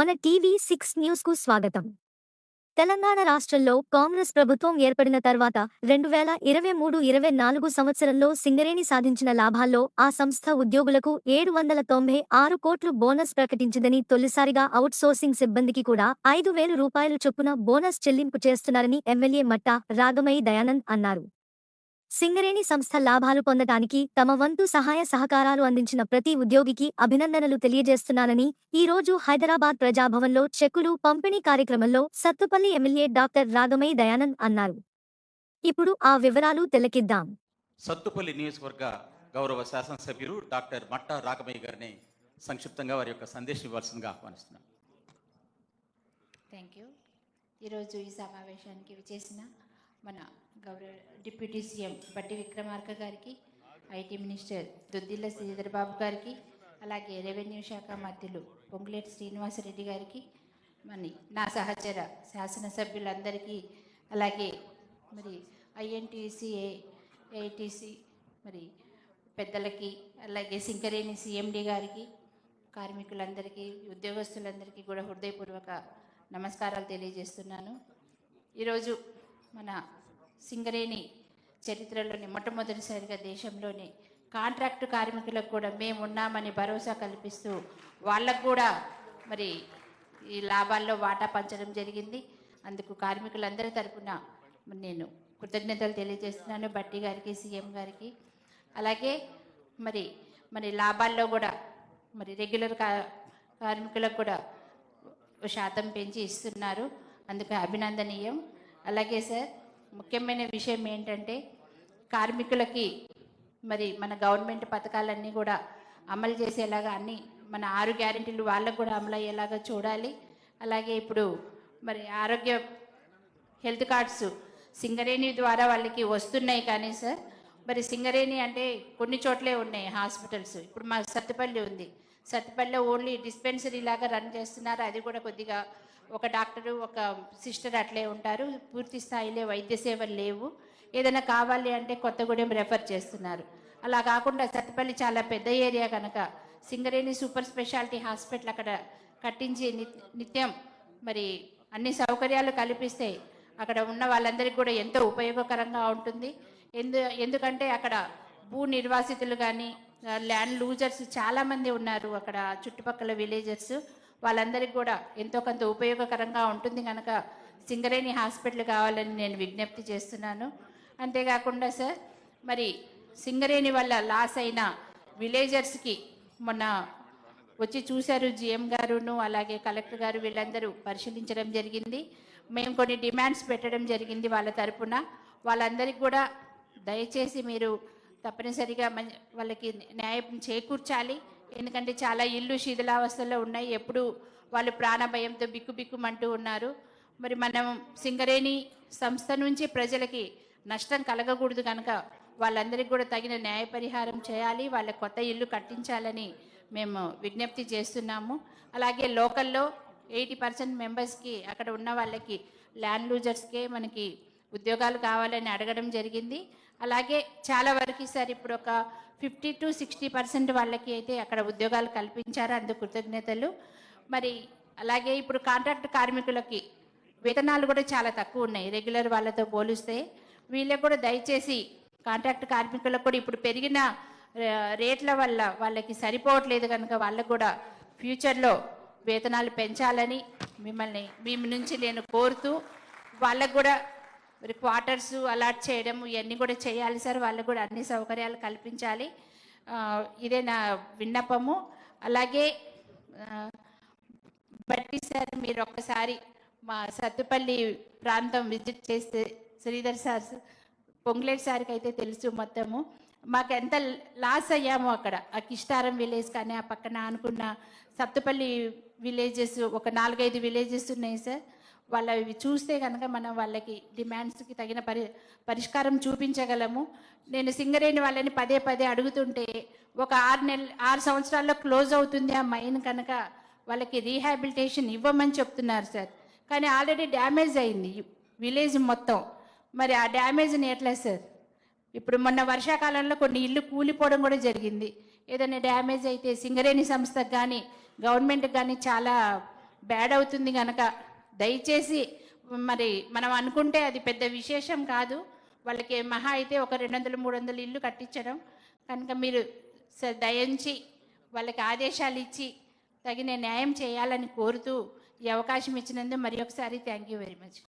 మన TV six న్యూస్కు స్వాగతం. తెలంగాణ రాష్ట్రంలో కాంగ్రెస్ ప్రభుత్వం ఏర్పడిన తర్వాత రెండు వేల ఇరవై మూడు ఇరవై నాలుగు సంవత్సరంలో సింగరేణి సాధించిన లాభాల్లో ఆ సంస్థ ఉద్యోగులకు ఏడు వందల తొంభై ఆరు కోట్లు బోనస్ ప్రకటించిందని తొలిసారిగా అవుట్సోర్సింగ్ సిబ్బందికి కూడా ఐదు వేలు రూపాయలు చొప్పున బోనస్ చెల్లింపు చేస్తున్నారని ఎమ్మెల్యే మట్టా రాగమయి దయానంద్ అన్నారు. సింగరేణి సంస్థ లాభాలు పొందటానికి తమ వంతు సహాయ సహకారాలు అందించిన ప్రతి ఉద్యోగికి అభినందనలు తెలియజేస్తున్నానని ఈ రోజు హైదరాబాద్ ప్రజాభవన్లో చెక్కులు పంపిణీ కార్యక్రమంలో సత్తుపల్లి ఎమ్మెల్యే డాక్టర్ రాగమై దయానంద్ అన్నారు. ఇప్పుడు ఆ వివరాలు తెలకిద్దాం. సత్తుపల్లి నియోజకవర్గ గౌరవ శాసనసభ్యులు డాక్టర్ మట్టా రాకమయ్య గారిని సంక్షిప్తంగా వారి యొక్క సందేశం ఇవ్వాల్సిందిగా ఆహ్వానిస్తున్నాను. థ్యాంక్ యూ ఈరోజు ఈ సమావేశానికి విచేసిన మన గౌరవ డిప్యూటీ సీఎం బట్టి విక్రమార్క గారికి ఐటీ మినిస్టర్ దుద్దిల్ల శ్రీధర్ బాబు గారికి అలాగే రెవెన్యూ శాఖ మంత్రులు పొంగులేటి శ్రీనివాసరెడ్డి గారికి మరి నా సహచర శాసనసభ్యులందరికీ అలాగే మరి ఐఎన్టీసీ ఏఐటీసీ మరి పెద్దలకి అలాగే సింకరేణి సిఎండి గారికి కార్మికులందరికీ ఉద్యోగస్తులందరికీ కూడా హృదయపూర్వక నమస్కారాలు తెలియజేస్తున్నాను. ఈరోజు మన సింగరేణి చరిత్రలోని మొట్టమొదటిసారిగా దేశంలోని కాంట్రాక్టు కార్మికులకు కూడా మేము ఉన్నామని భరోసా కల్పిస్తూ వాళ్ళకు కూడా మరి ఈ లాభాల్లో వాటా పంచడం జరిగింది. అందుకు కార్మికులందరి తరపున నేను కృతజ్ఞతలు తెలియజేస్తున్నాను బట్టి గారికి సీఎం గారికి. అలాగే మరి మరి లాభాల్లో కూడా మరి రెగ్యులర్ కా కార్మికులకు కూడా శాతం పెంచి ఇస్తున్నారు. అందుకే అభినందనీయం. అలాగే సార్ ముఖ్యమైన విషయం ఏంటంటే కార్మికులకి మరి మన గవర్నమెంట్ పథకాలన్నీ కూడా అమలు చేసేలాగా అన్ని మన ఆరు గ్యారంటీలు వాళ్ళకు కూడా అమలు అయ్యేలాగా చూడాలి. అలాగే ఇప్పుడు మరి ఆరోగ్య హెల్త్ కార్డ్స్ సింగరేణి ద్వారా వాళ్ళకి వస్తున్నాయి కానీ సార్ మరి సింగరేణి అంటే కొన్ని చోట్లే ఉన్నాయి హాస్పిటల్స్. ఇప్పుడు మా సత్తుపల్లి ఉంది. సత్తుపల్లిలో ఓన్లీ డిస్పెన్సరీ లాగా రన్ చేస్తున్నారు. అది కూడా కొద్దిగా ఒక డాక్టరు ఒక సిస్టర్ అట్లే ఉంటారు. పూర్తి స్థాయిలో వైద్య సేవలు లేవు. ఏదైనా కావాలి అంటే కొత్తగూడెం రెఫర్ చేస్తున్నారు. అలా కాకుండా సత్తిపల్లి చాలా పెద్ద ఏరియా కనుక సింగరేణి సూపర్ స్పెషాలిటీ హాస్పిటల్ అక్కడ కట్టించి నిత్- నిత్యం మరి అన్ని సౌకర్యాలు కల్పిస్తే అక్కడ ఉన్న వాళ్ళందరికీ కూడా ఎంతో ఉపయోగకరంగా ఉంటుంది. ఎందు ఎందుకంటే అక్కడ భూ నిర్వాసితులు కానీ ల్యాండ్ లూజర్స్ చాలామంది ఉన్నారు అక్కడ చుట్టుపక్కల విలేజర్స్ వాళ్ళందరికీ కూడా ఎంతో కొంత ఉపయోగకరంగా ఉంటుంది కనుక సింగరేణి హాస్పిటల్ కావాలని నేను విజ్ఞప్తి చేస్తున్నాను. అంతేకాకుండా సార్ మరి సింగరేణి వల్ల లాస్ అయిన విలేజర్స్కి మొన్న వచ్చి చూశారు జిఎం గారును అలాగే కలెక్టర్ గారు వీళ్ళందరూ పరిశీలించడం జరిగింది. మేము కొన్ని డిమాండ్స్ పెట్టడం జరిగింది వాళ్ళ తరపున. వాళ్ళందరికీ కూడా దయచేసి మీరు తప్పనిసరిగా వాళ్ళకి న్యాయం చేకూర్చాలి. ఎందుకంటే చాలా ఇల్లు శిథిలావస్థలో ఉన్నాయి. ఎప్పుడు వాళ్ళు ప్రాణభయంతో బిక్కుబిక్కుమంటూ ఉన్నారు. మరి మనం సింగరేణి సంస్థ నుంచి ప్రజలకి నష్టం కలగకూడదు కనుక వాళ్ళందరికీ కూడా తగిన న్యాయ పరిహారం చేయాలి. వాళ్ళ కొత్త ఇల్లు కట్టించాలని మేము విజ్ఞప్తి చేస్తున్నాము. అలాగే లోకల్లో ఎయిటీ పర్సెంట్ మెంబర్స్కి అక్కడ ఉన్న వాళ్ళకి ల్యాండ్ లూజర్స్కే మనకి ఉద్యోగాలు కావాలని అడగడం జరిగింది. అలాగే చాలా వరకు సార్ ఇప్పుడు ఒక ఫిఫ్టీ టు సిక్స్టీ పర్సెంట్ వాళ్ళకి అయితే అక్కడ ఉద్యోగాలు కల్పించారు అందుకు కృతజ్ఞతలు. మరి అలాగే ఇప్పుడు కాంట్రాక్ట్ కార్మికులకి వేతనాలు కూడా చాలా తక్కువ ఉన్నాయి. రెగ్యులర్ వాళ్ళతో పోలిస్తే వీళ్ళకు కూడా దయచేసి కాంట్రాక్ట్ కార్మికులకు కూడా ఇప్పుడు పెరిగిన రేట్ల వల్ల వాళ్ళకి సరిపోవట్లేదు కనుక వాళ్ళకు కూడా ఫ్యూచర్లో వేతనాలు పెంచాలని మిమ్మల్ని మీ నుంచి నేను కోరుతూ వాళ్ళకు కూడా మరి క్వార్టర్స్ అలాట్ చేయడం ఇవన్నీ కూడా చేయాలి సార్. వాళ్ళకు కూడా అన్ని సౌకర్యాలు కల్పించాలి. ఇదే నా విన్నపము. అలాగే బట్టి సార్ మీరు ఒక్కసారి మా సత్తుపల్లి ప్రాంతం విజిట్ చేస్తే శ్రీధర్ సార్ పొంగులేటి సార్కి అయితే తెలుసు మొత్తము. మాకు ఎంత లాస్ అయ్యామో అక్కడ. ఆ కిష్టారం విలేజ్ కానీ ఆ పక్కన అనుకున్న సత్తుపల్లి విలేజెస్ ఒక నాలుగైదు విలేజెస్ ఉన్నాయి సార్. వాళ్ళ ఇవి చూస్తే కనుక మనం వాళ్ళకి డిమాండ్స్కి తగిన పరి పరిష్కారం చూపించగలము. నేను సింగరేణి వాళ్ళని పదే పదే అడుగుతుంటే ఒక ఆరు నెల ఆరు సంవత్సరాల్లో క్లోజ్ అవుతుంది ఆ మైన్ కనుక వాళ్ళకి రీహాబిలిటేషన్ ఇవ్వమని చెప్తున్నారు సార్. కానీ ఆల్రెడీ డ్యామేజ్ అయింది విలేజ్ మొత్తం. మరి ఆ డ్యామేజ్ని ఎట్లా సార్? ఇప్పుడు మొన్న వర్షాకాలంలో కొన్ని ఇల్లు కూలిపోవడం కూడా జరిగింది. ఏదైనా డ్యామేజ్ అయితే సింగరేణి సంస్థకు కానీ గవర్నమెంట్కి కానీ చాలా బ్యాడ్ అవుతుంది కనుక దయచేసి మరి మనం అనుకుంటే అది పెద్ద విశేషం కాదు. వాళ్ళకి మహా అయితే ఒక రెండు వందలు మూడు వందలు ఇల్లు కట్టించడం. కనుక మీరు స- దయించి వాళ్ళకి ఆదేశాలు ఇచ్చి తగిన న్యాయం చేయాలని కోరుతూ ఈ అవకాశం ఇచ్చినందుకు మరి ఒకసారి థ్యాంక్ యూ వెరీ మచ్